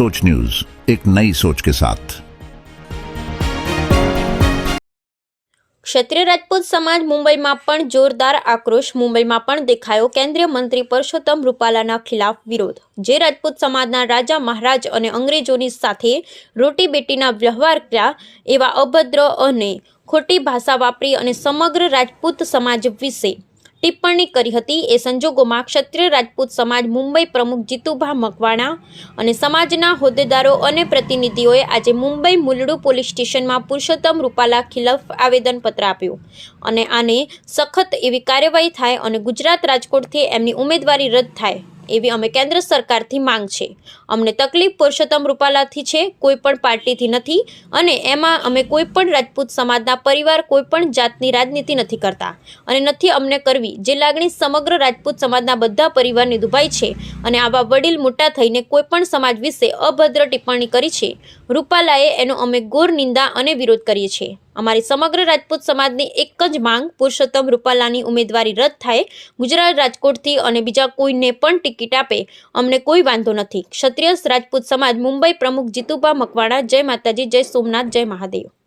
सोच न्यूज एक नई सोच के साथ ક્ષત્રિય રાજપૂત સમાજ મુંબઈમાં પણ જોરદાર આક્રોશ મુંબઈમાં પણ દેખાયો કેન્દ્રીય મંત્રી પરસોત્તમ રૂપાલાના ખિલાફ વિરોધ જે રાજપૂત સમાજના રાજા મહારાજ અને અંગ્રેજોની સાથે રોટી બેટીના વ્યવહાર કર્યા એવા અભદ્ર અને ખોટી ભાષા વાપરી અને સમગ્ર રાજપૂત સમાજ વિશે ટિપ્પણી કરી હતી. એ સંજોગોમાં ક્ષત્રિય રાજપૂત સમાજ મુંબઈ પ્રમુખ જીતુભા મકવાણા અને સમાજના હોદ્દેદારો અને પ્રતિનિધિઓએ આજે મુંબઈ મુલડુ પોલીસ સ્ટેશનમાં પુરુષોત્તમ રૂપાલા ખિલાફ આવેદનપત્ર આપ્યું અને આને સખત એવી કાર્યવાહી થાય અને ગુજરાત રાજકોટથી એમની ઉમેદવારી રદ થાય. એવી અમે કેન્દ્ર સરકારથી માંગ છે. અમને તકલીફ પુરુષોત્તમ રૂપાલાથી છે, કોઈ પણ પાર્ટીથી નથી અને એમાં અમે કોઈ પણ રાજપૂત સમાજના પરિવાર, કોઈ પણ જાતની રાજનીતિ નથી કરતા અને નથી અમને કરવી. જે લાગણી સમગ્ર રાજપૂત સમાજના બધા પરિવારની દુભાઈ છે અને આવા વડીલ મોટા થઈને કોઈ પણ સમાજ વિશે અભદ્ર ટિપ્પણી કરી છે, રૂપાલાએ એનો અમે ઘોર નિંદા અને વિરોધ કરીએ છીએ. અમારી સમગ્ર રાજપૂત સમાજની એક જ માંગ, પુરુષોત્તમ રૂપાલાની ઉમેદવારી રદ થાય, ગુજરાત રાજકોટથી અને બીજા કોઈને પણ ટિકિટ આપે, અમને કોઈ વાંધો નથી. ક્ષત્રિય રાજપૂત સમાજ મુંબઈ પ્રમુખ જીતુભા મકવાણા, જય માતાજી, જય સોમનાથ, જય મહાદેવ.